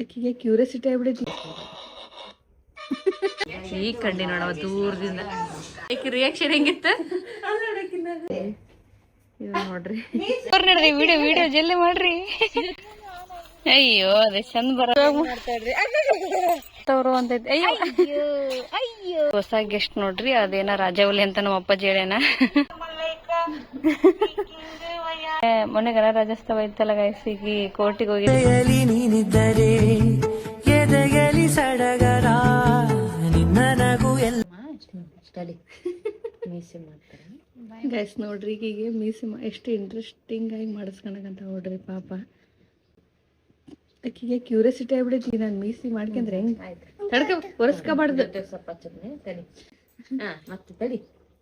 ಆಕಿಗೆ ಕ್ಯೂರಿಯಾಸಿಟಿ ಆಗ್ಬಿಡೈತಿ. ಈ ಕಂಡಿ ನೋಡವ ದೂರದಿಂದ. ಆಕಿ ರಿಯಾಕ್ಷನ್ ಹೆಂಗಿತ್ತ? ನೋಡ್ರಿ. ನೋಡ್ರಿ ವಿಡಿಯೋ ವಿಡಿಯೋ ಜಲ್ದಿ ಮಾಡ್ರಿ. ಅಯ್ಯೋ ಅದೇ ಚಂದ ಬರ ತವ್ರು ಅಂತೈತಿ ಅಯ್ಯೋ. ಅಯ್ಯೋ. ಹೊಸ ಗೆಸ್ಟ್ ನೋಡ್ರಿ ಅದೇನ ರಾಜಾವಲಿ ಅಂತ ನಮ್ಮ ಅಪ್ಪಾಜಿ ಹೇಳ್ಯಾನ ಏ, ಮೊನ್ನೆ ಗಣರಾಜ್ಯೋತ್ಸವ ಇತ್ತಲ್ಲ ಗೈಸ್ ಈಗ ಕೋರ್ಟಿಗೆ ಹೋಗಿ ನೀನಿದ್ದರೆ ಎದೆಯಲ್ಲಿ ಸಡಗರ ನಿನ್ನ ನಗು ಎಲ್ಲ ಗೈಸ್ ನೋಡ್ರಿ ಈಗ ಮೀಸಿ ಮಾ- ಎಷ್ಟು ಇಂಟ್ರೆಸ್ಟಿಂಗ್ ಆಗಿ ಮಾಡಿಸ್ಕೊಳಕಂತ ನೋಡ್ರಿ ಪಾಪ. ಆಕಿಗೆ ಕ್ಯೂರಿಯಾಸಿಟಿ ಆಗ್ಬಿಡೈತಿ ನಾನು ಮೀಸಿ ಮಾಡ್ಕೊಂಡ್ರೆ ಹೆಂಗ್? ತಡ್ಕ ಒರೆಸ್ಕೋಬಾರ್ದು. ಸ್ವಲ್ಪ ಚಟ್ನಿ ತಡಿ. ಹಾ ಮತ್ತೆ ತಡಿ.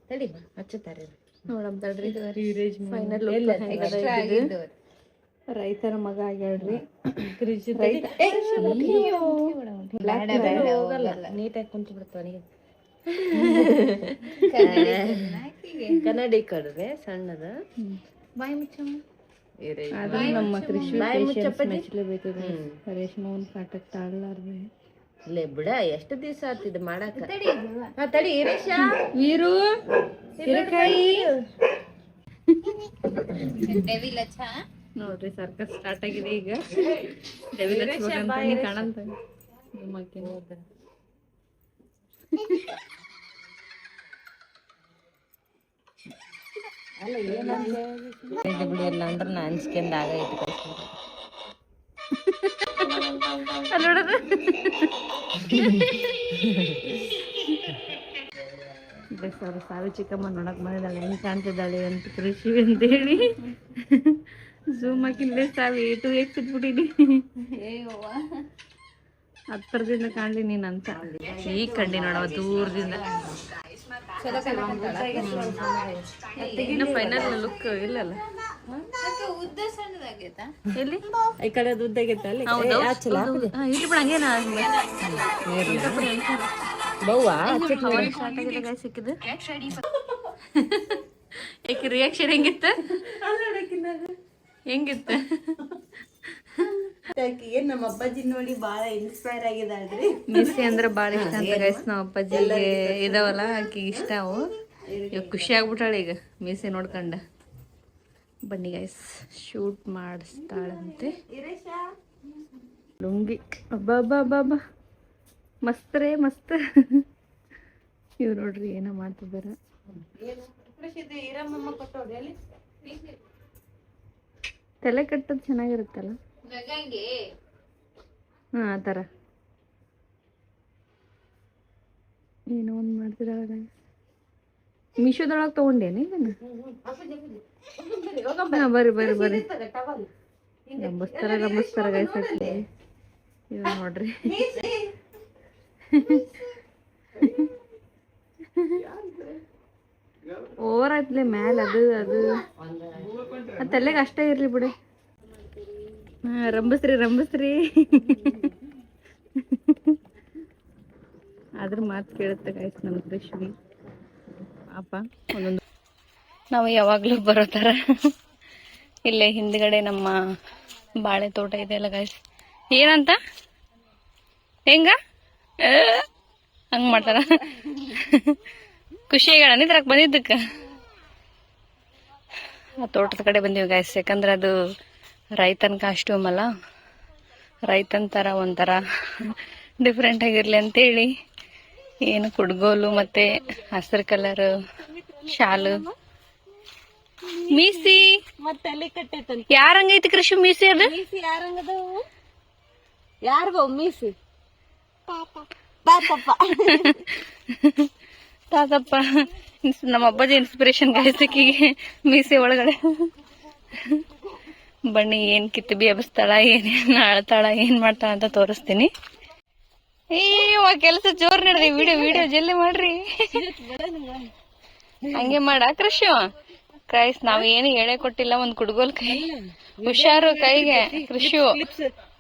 ತಡಿ ಹಚ್ಚುತ್ತಾರೆ. ನೋಡಮ್ ತಡ್ರಿ ಫೈನಲ್ ರೈತರ ಮಗ ಆಗ್ಯಾಳ್ರಿ. ನೀಟಾಗಿ ಕುಂತು ಬಿಡ್ತಾವ ಕನ್ನಡಿ ಕಡ್ರೆ ಸಣ್ಣದ. ಬಾಯಿ ಮುಚ್ಚಮ್ಮ. ಆದ್ರೂ ನಮ್ಮ ಕೃಷಿ ರೇಷ್ಮೆ ಒಂದ್ ಕಾಟಕ್ ತಾಳ್ಲಾರ್ದೆ. ಲೇ ಬಿಡ ಎಷ್ಟು ದಿವಸ ಆತಿದ್ ಇದು ಹಾ ತಡಿ. ಇರೇಶ ವೀರು ಹಿರೇಕಾಯಿ ನೋಡ್ರಿ ಸರ್ಕಸ್ ಸ್ಟಾರ್ಟ್ ಆಗಿದೆ ಈಗ. ಡೆವಿಲ್ ಹಚ್ಬೇಕಂತ ನೀ ಕಾಣಂತ ನಿಮ್ಮಕ್ಕೆ ಇದು ಬಿಡಿ ಎಲ್ಲ ಅಂದ್ರೆ ನಾ ಅನ್ಸ್ಕೊಂಡ್ ಇಟ್ಕೊಳ್ತೀನಿ ಅಲ್ಲಿ ನೋಡೋದು. ಸಾವಿ ಚಿಕ್ಕಮ್ಮ ನೋಡಕ್ ಬಂದಿದ್ದಾಳೆ. ಹೆಂಗ್ ಕಾಣ್ತಿದ್ದಾಳೆ ಅಂತ ಕೃಷಿ ಅಂತ ಹೇಳಿ. ಝೂಮ್ ಹಾಕಿಲ್ಲೇ ಸಾವಿ ಟು ಎಕ್ಸ್ ಇಟ್ಬಿಟ್ಟಿನಿ ಹತ್ತರದಿಂದ ಕಾಣ್ಲಿ ನೀನ್ ಅಂತ ಈ ಕಂಡಿ ನೋಡವ ದೂರದಿಂದ. ಇನ್ನು ಫೈನಲ್ ಲುಕ್ ಇಲ್ಲಲ್ಲ. ಎಲ್ಲಿ? ಈ ಕಡೆ ಉದ್ದಾಗೈತ ಅಲ್ಲಿ? ಬಿಡ ಹಂಗೇನ ಬವ್ವಾ ಸಿಕ್ಕಿದ್ದು ಏಕೆ ರಿಯಾಕ್ಷನ್ ಹೆಂಗಿತ್ತ? ಹೆಂಗಿತ್ತ? ಏನ್ ನಮ್ಮ ಅಪ್ಪಾಜಿ ನೋಡಿ ಬಹಳ ಇನ್ಸ್ಪೈರ್ ಮಿಸ್ಸಿ ಅಂದ್ರೆ ಭಾಳ ಇಷ್ಟ ಅಂತ ಗೈಸ್ ನಮ್ಮ ಅಪ್ಪಾಜಿಗೆ ಇದಾವಲ್ಲ ಆಕಿ ಇಷ್ಟ ಅವು. ಇವಾಗ ಖುಷಿ ಆಗ್ಬಿಟ್ಟಾಳೆ ಈಗ ಮೀಸೆ ನೋಡ್ಕೊಂಡ. ಬನ್ನಿ ಗೈಸ್ ಶೂಟ್ ಮಾಡಿಸ್ತಾಳಂತೆ. ಲುಂಗಿ. ಅಬ್ಬಾ ಮಸ್ತ್ ರೇ ಮಸ್ತ್. ಇವ್ ನೋಡ್ರಿ ಏನೋ ಮಾಡ್ತಿದ್ದಾರ ತಲೆ ಕಟ್ಟೋದು ಚೆನ್ನಾಗಿರುತ್ತಲ್ಲ? ಹಾ ಆ ಥರ. ಏನೋ ಒಂದು ಮಾಡ್ತಿದ್ದಾಳ ಮೀಶೋದೊಳಗೆ ತೊಗೊಂಡೇನಿ ಇದನ್ನ ಹಾ ಬರ್ರಿ ಬರ್ರಿ ಬರ್ರಿ. ರಂಬಸ್ತಾರ ರಂಬಸ್ತಾರ ಗೈಸ್ ಹಾಕಿ ಇದು ನೋಡ್ರಿ. ಓವರ್ ಆಯ್ತಲೆ ಮ್ಯಾಲ ಅದು ಅದು. ತಲೆಗೆ ಅಷ್ಟೇ ಇರ್ಲಿ ಬಿಡಿ. ಹಾಂ ರಂಬಸ್ರಿ ರಂಬಸ್ರಿ ಅದ್ರ ಮಾತು ಕೇಳುತ್ತೆ ಗೈಸ್ ನಮ್ಮ ಕೃಷ್ಣಿ ಪಾಪ ಒಂದೊಂದು ನಾವು ಯಾವಾಗಲೂ ಬರೋ ಥರ ಇಲ್ಲೇ ಹಿಂದ್ಗಡೆ ನಮ್ಮ ಬಾಳೆ ತೋಟ ಇದೆಯಲ್ಲ ಗಾಯ್ಸ್ ಏನಂತ? ಹೆಂಗ? ಹಂಗ್ ಮಾಡ್ತಾರ? ಖುಷಿ ಹೇಳ ನಿದ್ರಾಕ್ ಬಂದಿದ್ದಕ್ಕ. ಆ ತೋಟದ ಕಡೆ ಬಂದೀವಿ ಗಾಯ್ಸ್ ಯಾಕಂದ್ರೆ ಅದು ರೈತನ ಕಾಸ್ಟ್ಯೂಮ್ ಅಲ್ಲ. ರೈತನ ಥರ ಒಂಥರ ಡಿಫ್ರೆಂಟ್ ಆಗಿರ್ಲಿ ಅಂತೇಳಿ. ಏನು ಕುಡ್ಗೋಲು ಮತ್ತೆ ಹಸಿರು ಕಲರ್ ಶಾಲು. ಮೀಸಿ. ಯಾರಂಗೈತಿ ಕೃಷಿ ಮೀಸಿ ಅದು? ಯಾರಿಗೋ ಮೀಸಿ? ತಾತಪ್ಪ ನಮ್ಮ ಅಪ್ಪಾಜಿ ಇನ್ಸ್ಪಿರೇಷನ್ ಗಾಯಸಕ್ಕಿಗೆ ಮೀಸೆ ಒಳಗಡೆ. ಬನ್ನಿ ಏನ್ ಕಿತ್ತಬಿ ಎಬ್ಸ್ತಾಳ ಏನೇನ್ ಆಳ್ತಾಳ ಏನ್ ಮಾಡ್ತಾಳ ಅಂತ ತೋರಿಸ್ತೀನಿ. ಅಯ್ಯೋ ಕೆಲಸ ಜೋರ್ ನಡ್ರಿ ವಿಡಿಯೋ ವಿಡಿಯೋ ಜಲ್ದಿ ಮಾಡ್ರಿ. ಹಂಗೆ ಮಾಡ. ಕೃಷಿ ಕ್ರೈಸ್ ನಾವ್ ಏನು ಹೇಳೇ ಕೊಟ್ಟಿಲ್ಲ ಒಂದ್ ಕುಡ್ಗೋಲ್ ಕೈ. ಹುಷಾರು ಕೈಗೆ ಕೃಷಿ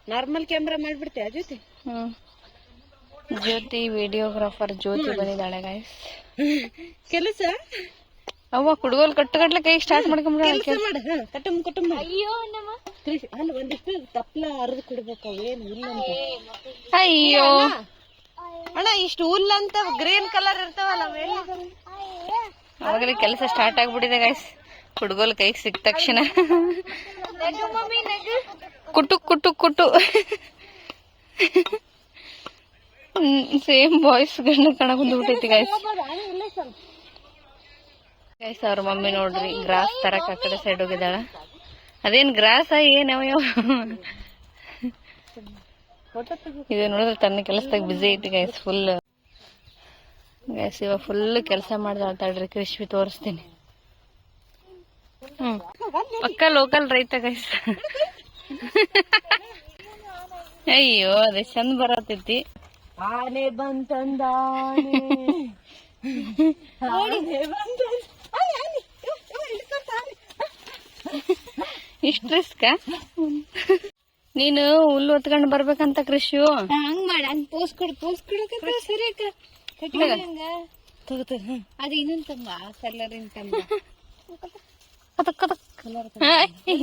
ನಾರ್ಮಲ್ ಕ್ಯಾಮ್ರಾ ಮಾಡ್ಬಿಡ್ತೆ ಆ ಜೊತೆ ಹ್ಮ್. ಜ್ಯೋತಿ ವಿಡಿಯೋಗ್ರಾಫರ್ ಜ್ಯೋತಿ ಬಂದಿದ್ದಾಳೆ ಗೈಸ್ ಕೆಲಸ? ಅವ್ವ ಕುಡ್ಗೋಲ್ ಕಟ್ಟುಗಟ್ಲೆ ಕೈ ಸ್ಟಾರ್ಟ್ ಮಾಡ್ಕೊಂಡ್ಬಿಡ ಅಯ್ಯೋ ನಮ್ಮ. ಅಲ್ಲ ಒಂದಿಷ್ಟು ತಪ್ಲ ಅರ್ದು ಕೊಡ್ಬೇಕು ಏನು ಅಯ್ಯೋ ಅಣ್ಣ ಇಷ್ಟು ಹುಲ್ಲು ಅಂತ ಗ್ರೀನ್ ಕಲರ್ ಇರ್ತಾವಲ್ಲ ಅವಾಗಲೇ ಕೆಲಸ ಸ್ಟಾರ್ಟ್ ಆಗ್ಬಿಟ್ಟಿದೆ ಗೈಸ್ ಕುಡ್ಗೋಲ್ ಕೈ ಸಿಕ್ಕ ತಕ್ಷಣ. ಕುಟು ಕುಟು ಕುಟು. ಸೇಮ್ ಬಾಯ್ಸ್ ಗಂಡ ಕಣ ಬಂದ್ಬಿಟ್ಟೈತಿ ಗೈಸ್ ಗೈಸ್ ಅವ್ರ ಮಮ್ಮಿ ನೋಡ್ರಿ, ಗ್ರಾಸ್ ತರಕ್ ಆ ಕಡೆ ಸೈಡ್ ಹೋಗಿದಾಳ ಅದೇನ್ ಗ್ರಾಸ, ಏನ್ ಯಾವ ಇದು ನೋಡಿದ್ರೆ ತನ್ನ ಕೆಲಸದಾಗ ಬಿಸಿ ಐತಿ ಗೈಸ್ ಫುಲ್ ಗೈಸ್ ಇವಾಗ ಫುಲ್ ಕೆಲಸ ಮಾಡ್ದಾಳ ತಡ್ರಿ ಕೃಷಿ ತೋರಿಸ್ತೀನಿ. ಹ್ಮ್. ಪಕ್ಕ ಲೋಕಲ್ ರೈತ ಗೈಸ್ ಅಯ್ಯೋ, ಅದೇ ಚಂದ ಬರತೈತಿ. ಆನೆ ಬಂತಂದಾನೆ. ಆನೆ ಬಂತಂದ ಆನೆ ಆನೆ ಇವ್, ಇವ್ ಇಳ್ಕೊತಾನೆ. ಇಷ್ಟ ರಿಸ್ಕ ನೀನು ಹುಲ್ಲು ಹೊತ್ಕೊಂಡ್ ಬರ್ಬೇಕಂತ ಕೃಷಿ ಹಂಗ್ ಮಾಡ. ಹಂಗ್ ಪೋಸ್ ಕೊಡು ಪೋಸ್ ಕೊಡಕ ಸರಿ ಅಕ್ಕ. ಅದು ಇನ್ನೊಂದ್ ತಮ್ಮ ಕಲರ್ ತಂಬ.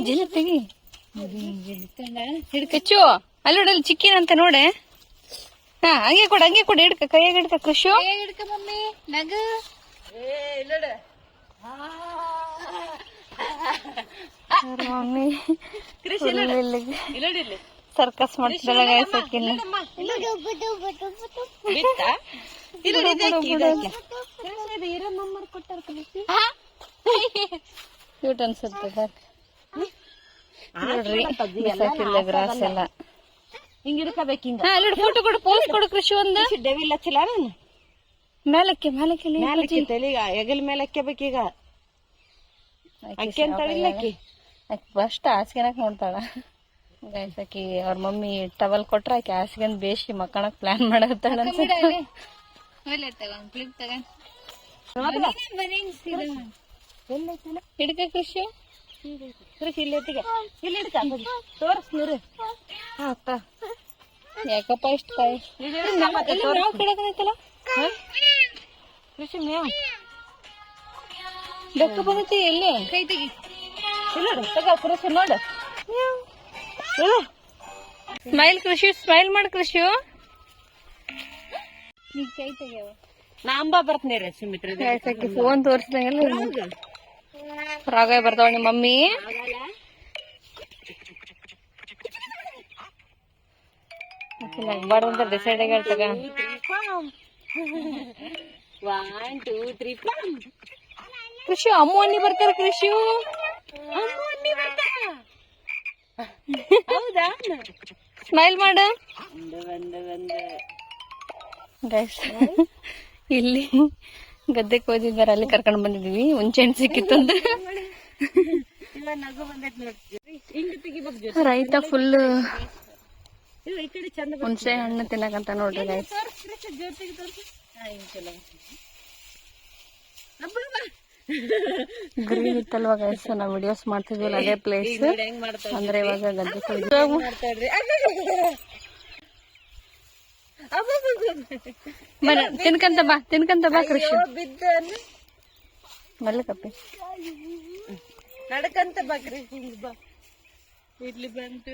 ಜನ ತೆಗಿ. ಹಿಡ್ಕಚ್ಚು ಅಲ್ಲಿ ನೋಡಲ್ಲಿ ಚಿಕ್ಕಿನಂತ ನೋಡೆ. ಹಾ ಹಂಗೆ ಕೊಡ ಹಂಗೆ ಕೊಡ ಹಿಡ್ಕ ಕೈಯಾಗ ಹಿಡ್ಕ ಕೃಷಿ. ಹಿಡ್ಕ ಮಮ್ಮಿ. ನಗು. ಏ ಇಲ್ಲಡ. ಮಮ್ಮಿ ಸರ್ಕಸ್ ಕ್ಯೂಟ್ ಅನ್ಸುತ್ತೆ ಸಾಕ್. ನೋಡ್ರಿ ಸಾಕಿಲ್ಲ ಗ್ರಾಸ್ ಎಲ್ಲ. ಹಿಂಗ. ಇಡ್ಕೋಬೇಕು ಹಿಂಗ ಅಲ್ಲಿ ಫೋಟೋ ಕೊಡು ಪೋಸ್ ಕೊಡು ಕೃಷಿ ಒಂದು. ಡೆವಿಲ್ ಹಚ್ಚಿಲ್ಲ ನಾನು ಮೇಲಕ್ಕೆ ಮೇಲಕ್ಕೆ ತಲೆಗ ಹೆಗಲ್ ಮೇಲಕ್ಕೆ ಹಾಕ್ಯಬೇಕೀಗ ಅಕ್ಕಿ ಅಂತಾಳಿಲ್ಲ ಅಕ್ಕಿ ಆಕಿ. ಫಸ್ಟ್ ಹಾಸ್ಗೆನಕ್ ನೋಡ್ತಾಳ. ಗೈಸ್ ಆಕಿ ಅವ್ರ ಮಮ್ಮಿ ಟವಲ್ ಕೊಟ್ರ ಆಕೆ ಹಾಸ್ಗೆನ್ ಬೇಸಿ ಮಕ್ಕಳಕ್ ಪ್ಲಾನ್ ಮಾಡತ್ತಾಳ ಅನ್ಸುತ್ತೆ. ಹಿಡ್ಕ ಅತ್ತ ಯಾಕಪ್ಪ ಇಷ್ಟ? ಕೃಷಿ ಮೇವ್ ಬೆಕ್ಕ ಬಂದೈತಿ ಎಲ್ಲಿ? ಕೈ ತೆಗಿ. ಇಲ್ಲ ತಗ ಕೃಷಿ ನೋಡು. ಸ್ಮೈಲ್ ಕೃಷಿ ಸ್ಮೈಲ್ ಮಾಡ್ ಕೃಷಿ. ಕೈ ತೆಗಿಯವ ನಾ ಅಂಬಾ ಬರ್ತೀನಿ ರೀ ಸುಮಿತ್ರ ಫೋನ್ ತೋರಿಸ್ದಂಗೆಲ್ಲ ರಾಗ ಬರ್ತಾವ ನಿಮ್ಮ ಮಮ್ಮಿ. ನಗ್ಬಾರ್ದು ಅಂತ ಡಿಸೈಡ್ ಆಗಿ ಹೇಳ್ತಾಗ. ಒನ್ ಟೂ ತ್ರೀ ಕೃಷಿ, ಅಮ್ಮು ಅನ್ನಿ ಬರ್ತಾರ ಕೃಷಿ. ಸ್ಮೈಲ್ ಮಾಡ. ಗೈಸ್ ಇಲ್ಲಿ ಗದ್ದೆಗೆ ಹೋದಿದ್ದಾರೆ ಅಲ್ಲಿ ಕರ್ಕೊಂಡು ಬಂದಿದೀವಿ ಹುಂಚೆ ಹಣ್ಣು ಸಿಕ್ಕಿತ್ತು ಅಂದ್ರೆ. ರೈತ ಫುಲ್ ಹುಣಸೆ ಹಣ್ಣು ತಿನ್ನಕಂತ ನೋಡ್ರಿ ಗೈಸ್ ಕೃಷಿ ಗ್ರೀನ್ ಇತ್ತಲ್ವಾ ಗೈಸ್ ನಾವ್ ವಿಡಿಯೋಸ್ ಮಾಡ್ತಿದ್ವಿ ಅದೇ ಪ್ಲೇಸ್ ಅಂದ್ರೆ ಇವಾಗ ಗದ್ದೆ ಬರ ತಿನ್ಕಂತ ಬಾ ತಿನ್ಕಂತ ಬಾ ಕೃಷಿ. ಮಲ್ಲ ಕಪ್ಪಿ. ನಡ್ಕಂತ ಬಾ ಹಿಂಗ್ ಬಾ. ಇಡ್ಲಿ ಬಂತು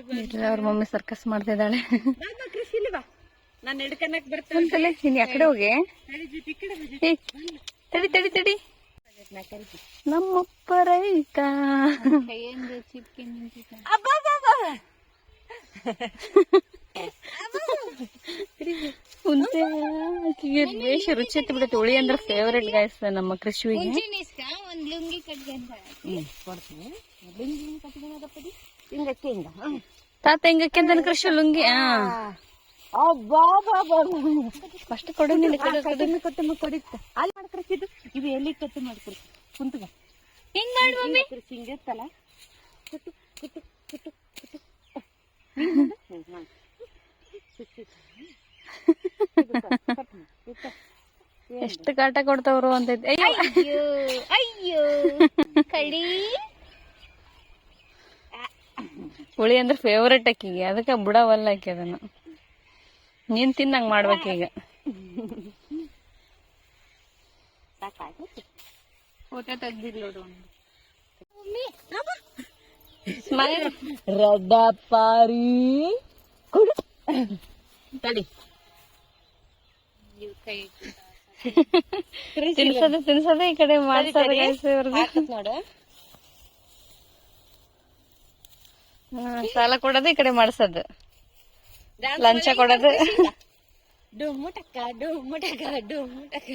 ಅವ್ರ ಮಮ್ಮಿ ಸರ್ಕಸ್ ಮಾಡ್ತಿದ್ದಾಳೆ. ಕೃಷಿ ಬಾ. ನಾನು ನಡ್ಕನಕ್ ಬರ್ತೇನೆ. ನೀನ್ ಯಾಕಡೆ ಹೋಗಿ. ತಡಿ ತಡಿ ತಡಿ. ನಮ್ಮಪ್ಪ ರೈತ. ಹುಂಚೆ ಆಕಿಗೆ ಬೇಷ ರುಚಿ ಎತ್ತಿ ಬಿಡುತ್ತೆ. ಹುಳಿ ಅಂದ್ರೆ ಫೇವರೇಟ್ ಗಾಯ್ಸ್ ನಮ್ಮ ಕೃಷಿವಿಗೆ. ಒಂದು ಲುಂಗಿ ಕೊಡ್ತೀನಿ. ಹಿಂಗಕ್ಕೆ ಹಿಂಗ? ತಾತ ಹೆಂಗಕ್ಕೆ ಅಂತ ಕೃಷಿ ಲುಂಗಿ. ಹಾ. ಫಸ್ಟ್ ಕೊಡು ಕೊಡಿತ್ತ ಅಲ್ಲಿ ಮಾಡ್ಕೊಡ್ತಿದ್ದು ಇವು ಎಲ್ಲಿ ಕಟ್ಟು ಮಾಡ್ಕೊಡಿ ಕುಂತಗ ಹಿಂಗ್ ಮಾಡು ಮಮ್ಮಿ. ಕೃಷಿ ಹಿಂಗಿತ್ತಲ್ಲ ಕುಟ್ಟು ಕುಟ್ಟು ಕುಟ್ಟು ಕುಟ್ಟು. ಎಷ್ಟು ಕಾಟ ಕೊಡ್ತಾವ್ರು ಅಂತ ಅಯ್ಯೋ. ಅಯ್ಯೋ ಕಡಿ ಹುಳಿ ಅಂದ್ರೆ ಫೇವರೇಟ್ ಅಕ್ಕಿಗೆ ಅದಕ್ಕೆ ಬಿಡವಲ್ಲ ಹಾಕಿ ಅದನ್ನ. ನೀನ್ ತಿನ್ನಂಗ್ ಮಾಡ್ಬೇಕೀಗ ಈಗ. ಫೋಟೋ ಪಾರಿ. ತಡಿ. ತಿನ್ಸೋದು ತಿನ್ಸೋದು ಈ ಕಡೆ ಇವ್ರ್ದು. ನೋಡು. ಸಾಲ ಕೊಡೋದು ಈ ಕಡೆ ಮಾಡ್ಸೋದು. ಲಂಚ ಕೊಡೋದು. ಡುಮ್ಮುಟಕ್ಕ ಡುಮ್ಮುಟಕ ಡುಮ್ಮುಟಕ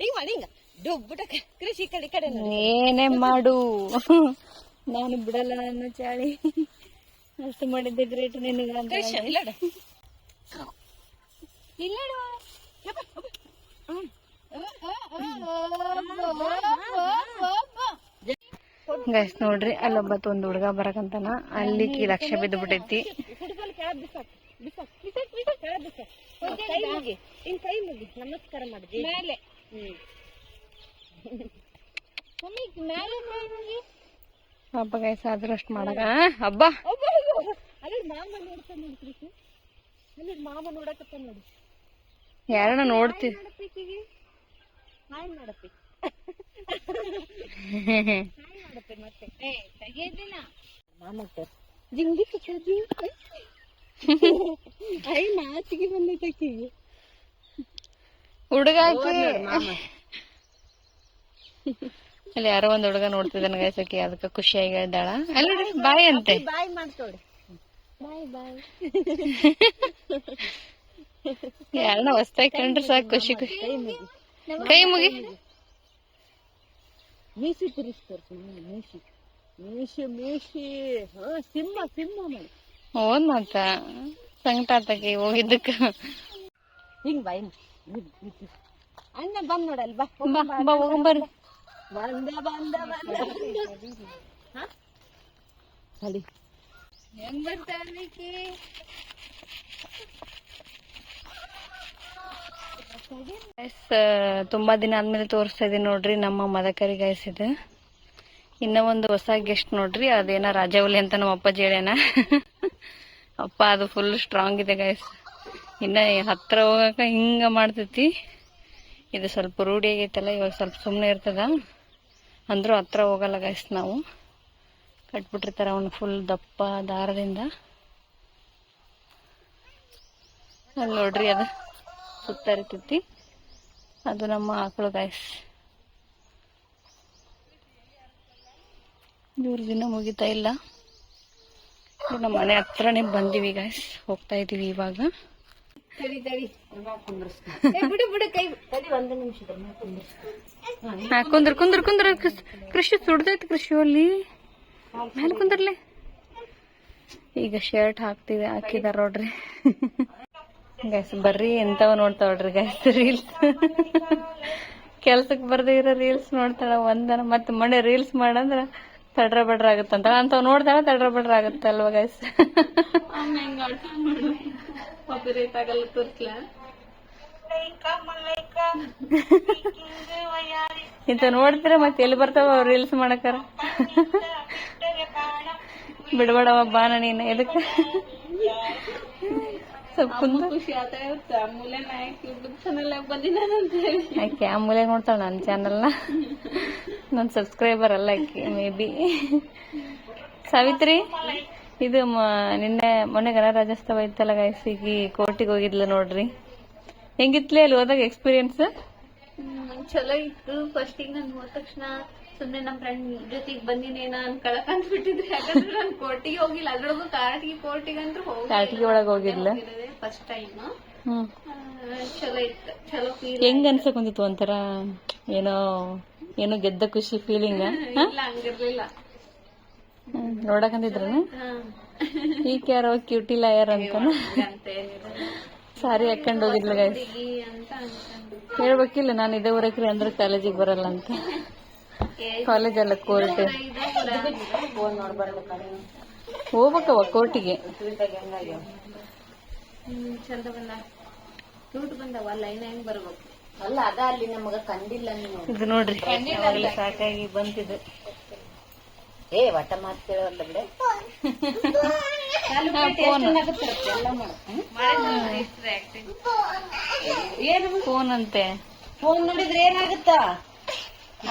ಹಿಂಗ್ ಮಾಡಿ ಹಿಂಗ. ಡುಬ್ಬುಟಕ ಕೃಷಿ ಕಡೆ ಕಡೆ ಏನೇ ಮಾಡು. ನಾನು ಬಿಡಲ್ಲ ನನ್ನ ಚಾಳಿ. ಅಷ್ಟು ಮಾಡಿದ್ದೆ ಗ್ರೇಟ್ ನಿನಗೆ ಅಂತ ಕೃಷಿ ಇಲ್ಲ ನೋಡು. ಇಲ್ಲ ಗೈಸ್ ನೋಡ್ರಿ ಅಲ್ಲೊಬ್ಬತ್ ಒಂದ್ ಹುಡುಗ ಬರಕಂತಾನ. ಕಿ ಲಕ್ಷ ಬಿದ್ದು ಬಿಟ್ಟೈತಿ ಹಿಂಗ್ ಕೈ ಮುಗಿ. ಹಿಂಗ್ ಕೈ ಮುಗಿ. ನಮಸ್ಕಾರ ಮಾಡಿ. ಮೇಲೆ. ಹಬ್ಬ ಗೈಸ ಅದ್ರಷ್ಟು ಮಾಡಾಗ ಮಾಡಕ ಹಬ್ಬ. ಅಲ್ಲಿ ಮಾಮ ನೋಡ್ತಾನೆ ನೋಡಿ ಕೃಷಿ ಅಲ್ಲಿ ಮಾಮ ನೋಡಕತ್ತ ನೋಡಿ. ಯಾರನ್ನ ನೋಡ್ತೀವಿ ಮಾಮಕ್ಕ ಜಿಂಗಿ ಕಚ್ಚಿ ಐ ನಾಚಿಗೆ ಬಂದೈತಿ ಹುಡುಗ ಅಲ್ಲಿ ಯಾರೋ ಒಂದ್ ಹುಡುಗ ನೋಡ್ತಿದ್ದಾನ ಗೈಸ್ ಆಕಿ ಅದಕ್ಕ ಖುಷಿಯಾಗಿ ಹೇಳ್ದಾಳ. ಅಲ್ಲ ಬಾಯ್ ಅಂತೆ. ಬಾಯ್ ಮಾಡ್ತೋಡಿ ಬಾಯ್ ಬಾಯ್. ಯಾರನ್ನ ಹೊಸ್ತಾಗಿ ಕಂಡ್ರೆ ಸಾಕು ಖುಷಿ ಖುಷಿ. ಕೈ ಮುಗಿ ಕೈ ಮುಗಿ. ಮೀಸಿ ತಿರ್ಸ್ತಾರೆ ಮೀಸಿ. ಮೀಸಿ ಮೀಸಿ. ಹಾ ಸಿಂಹ ಸಿಂಹ ಮಾಡಿ ಹೋದ್ ಮತ್ತ ಸಂಕಟ ಆತಕಿ ಹೋಗಿದ್ದಕ್ಕ. ಹಿಂಗ್ ಬಾ ಹಿಂಗ್. ಅಣ್ಣ ಬಂದ್ ನೋಡಲ್ ಬಾ. ಬಾ ಹೋಗಂಬರ್ರಿ ಬಂದ ಬಂದ ಬಂದ? ತಡಿ. ಹೆಂಗ್ ಬರ್ತಾಳಿಕಿ ಗೈಸ್ ತುಂಬಾ ದಿನ ಆದ್ಮೇಲೆ ತೋರಿಸ್ತಾ ಇದೀನಿ ನೋಡ್ರಿ ನಮ್ಮ ಮದಕರಿ ಗೈಸ್ ಇದು. ಇನ್ನ ಒಂದು ಹೊಸ ಗೆಸ್ಟ್ ನೋಡ್ರಿ, ಅದೇನ ರಾಜಾವಲಿ ಅಂತ ನಮ್ಮ ಅಪ್ಪಾಜಿ ಹೇಳ್ಯಾನ ಅಪ್ಪ, ಅದು ಫುಲ್ ಸ್ಟ್ರಾಂಗ್ ಇದೆ ಗೈಸ್ ಇನ್ನ ಹತ್ರ ಹೋಗಕ ಹಿಂಗ ಮಾಡ್ತೈತಿ. ಇದು ಸ್ವಲ್ಪ ರೂಢಿ ಆಗೈತಲ್ಲ, ಇವಾಗ ಸ್ವಲ್ಪ ಸುಮ್ಮನೆ ಇರ್ತದ. ಅಂದ್ರೂ ಹತ್ರ ಹೋಗಲ್ಲ ಗೈಸ್ ನಾವು. ಕಟ್ಬಿಟ್ಟಿರ್ತಾರ ಅವನು ಫುಲ್ ದಪ್ಪ ದಾರದಿಂದ. ಅಲ್ಲಿ ನೋಡ್ರಿ ಅದು ಸುತ್ತ ಇರ್ತೈತಿ ಅದು ನಮ್ಮ ಆಕಳು ಗಾಯ್ಸ್ ಇವ್ರ ದಿನ ಮುಗಿತಾ ಇಲ್ಲ. ನಮ್ಮ ಮನೆ ಹತ್ರನೇ ಬಂದಿವಿ ಗಾಯ್ಸ್ ಹೋಗ್ತಾ ಇದೀವಿ ಇವಾಗ. ಕುಂದ್ರ ಕುಂದ್ರ ಕುಂದ್ರ. ಕೃಷ್- ಸುಡ್ದೈತಿ ಕೃಷಿ ಅಲ್ಲಿ. ಮೇಲೆ ಕುಂದ್ರಲಿ. ಈಗ ಶರ್ಟ್ ಹಾಕ್ತಿವಿ ಹಾಕಿದಾರ ನೋಡ್ರಿ. ಗ್ಯಾಸ್ ಬರ್ರಿ ಎಂತವ ನೋಡ್ತಾವಡ್ರಿ ಗೈಸ್ ರೀಲ್ಸ್ ಕೆಲ್ಸಕ್ ಬರ್ದೇ ಇರೋ ರೀಲ್ಸ್ ನೋಡ್ತಾಳ ಒಂದನ. ಮತ್ತೆ ಮನೆ ರೀಲ್ಸ್ ಮಾಡಂದ್ರ ತಡ್ರ ಬಡ್ರ ಆಗುತ್ತಂತ. ಅಂತವ್ ನೋಡ್ದಾಗ ತಡ್ರ ಬಡ್ರ ಆಗತ್ತಲ್ವ ಗೈಸ್ ಆಗಲ್ಲ ತೋರ್ಸ್ಲಾ ಇಂತ ನೋಡ್ತೀರ ಮತ್ತೆ ಎಲ್ಲಿ ಬರ್ತಾವ ರೀಲ್ಸ್ ಮಾಡಕಾರ ಬಿಡ್ಬೇಡವ ಬಾನ ನೀನು ಎದಕ್ಕೆ ಕುಂದು ಆ ಆಮೇಲೆ ನೋಡ್ತಾಳ ನನ್ನ ಚಾನಲ್ನ ನನ್ನ ಸಬ್ಸ್ಕ್ರೈಬರ್ ಅಲ್ಲ ಮೇ ಬಿ ಸಾವಿತ್ರಿ ಇದು ನಿನ್ನೆ ಮೊನ್ನೆ ಗಣರಾಜ್ಯೋತ್ಸವ ಇತ್ತಲ್ಲ ಗಾಯಸಿಗಿ ಕೋರ್ಟಿಗೆ ಹೋಗಿದ್ಲು ನೋಡ್ರಿ. ಹೆಂಗಿತ್ಲೆ ಅಲ್ಲಿ ಹೋದಾಗ ಎಕ್ಸ್ಪೀರಿಯನ್ಸ್ ಚಲೋ ಇತ್ತು. ಫಸ್ಟಿಗೆ ನಾನು ಹೋದ ತಕ್ಷಣ ಸುಮ್ನೆ ನಮ್ ಫ್ರೆಂಡ್ ಜೊತೆಗೆ ಬಂದಿನೇನ ಅನ್ಕೊಳಕ್ ಬಿಟ್ಟಿದ್ರೆ ಯಾಕಂದ್ರೆ ನಾನು ಕೋರ್ಟಿಗೆ ಹೋಗಿಲ್ಲ. ಅದ್ರೊಳಗು ಕಾರಟಿಗೆ ಕೋರ್ಟಿಗೆ ಅಂತ ಕಾಟಿಗೆ ಒಳಗೆ ಹೋಗಿಲ್ಲ ಫಸ್ಟ್ ಟೈಮ್ ಹ್ಮ್. ಚಲೋ ಇತ್ತು. ಚಲೋ ಫೀಲ್ ಅನ್ಸಕ್ ಒಂದಿತ್ತು ಒಂಥರ ಏನೋ ಏನೋ ಗೆದ್ದ ಖುಷಿ ಫೀಲಿಂಗ್ ನೋಡಕಂತಿದ್ರ ಈಗ ಯಾರೋ ಕ್ಯೂಟಿ ಲಾಯರ್ ಅಂತ ಸಾರಿ ಹಾಕೊಂಡ್ ಹೋಗಿದ್ಲು ಗೈಸ್ ಹೇಳ್ಬೇಕಿಲ್ಲ ನಾನು ಇದೇ ಊರಕ್ರಿ ಅಂದ್ರೆ ಕಾಲೇಜಿಗೆ ಬರಲ್ಲ ಅಂತ. ಕಾಲೇಜ್ ಅಲ್ಲ ಕೋರ್ಟ್ ಹೋಗ್ಬೇಕವ ಕೋರ್ಟಿಗೆ ಚಂದ ಬಂದ. ಬಂದವ ಲೈನ್ ಹೆಂಗ್ ಬರ್ಬೇಕು? ಅಲ್ಲ ಅದ ಅಲ್ಲಿ ನಮಗ ಕಂಡಿಲ್ಲ ನೀನು. ಇದು ನೋಡ್ರಿ ಯಾವಾಗ್ಲೂ ಸಾಕಾಗಿ ಬಂತಿದ್ದು ಏ ವಟ ಮಾತು ಕೇಳಲ್ಲ ಬಿಡೆ. ಫೋನ್ ಅಂತೆ. ಫೋನ್ ನೋಡಿದ್ರೆ ಏನಾಗುತ್ತಾ?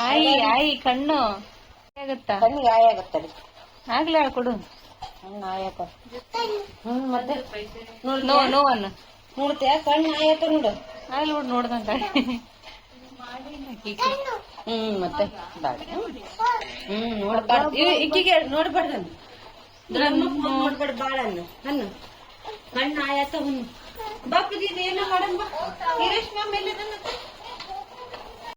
ಆಯಿ ಆಯಿ ಕಣ್ಣು. ಆಗತ್ತಾ? ಕಣ್ಣಿಗೆ ಆಯ ಆಗುತ್ತಲ್ಲ ಆಗ್ಲೇ ಕೊಡು. ಕಣ್ಣು ಆಯಕ ಹ್ಮ್ ಮತ್ತೆ? ನೋ ನೋವನ್ನು. ನೋಡ್ತೀಯ? ಕಣ್ಣು ಆಯತ ನೋಡು. ಆಗ್ಲಿ ಬಿಡು ನೋಡ್ದಂತ. ಹ್ಮ್ ಮತ್ತೆ ಬಾಳ ಹ್ಮ್ ನೋಡ್ಬಾರ್ದು. ಇಕ್ಕಿಗೆ ನೋಡ್ಬಾರ್ದು ನೋಡ್ಬಾರ್ದು ಬಾಳ ಅನ್ನು ಹಣ್ಣು ಕಣ್ಣು ಆಯತ ಹುಣ್ಣು ಬಾಪುಜಿ ಏನೋ ಮಾಡಮ್ಮ. ವೀರೇಶ್ ಮ್ಯಾಮ್ ಎಲ್ಲಿದ್ದಾನಂತೆ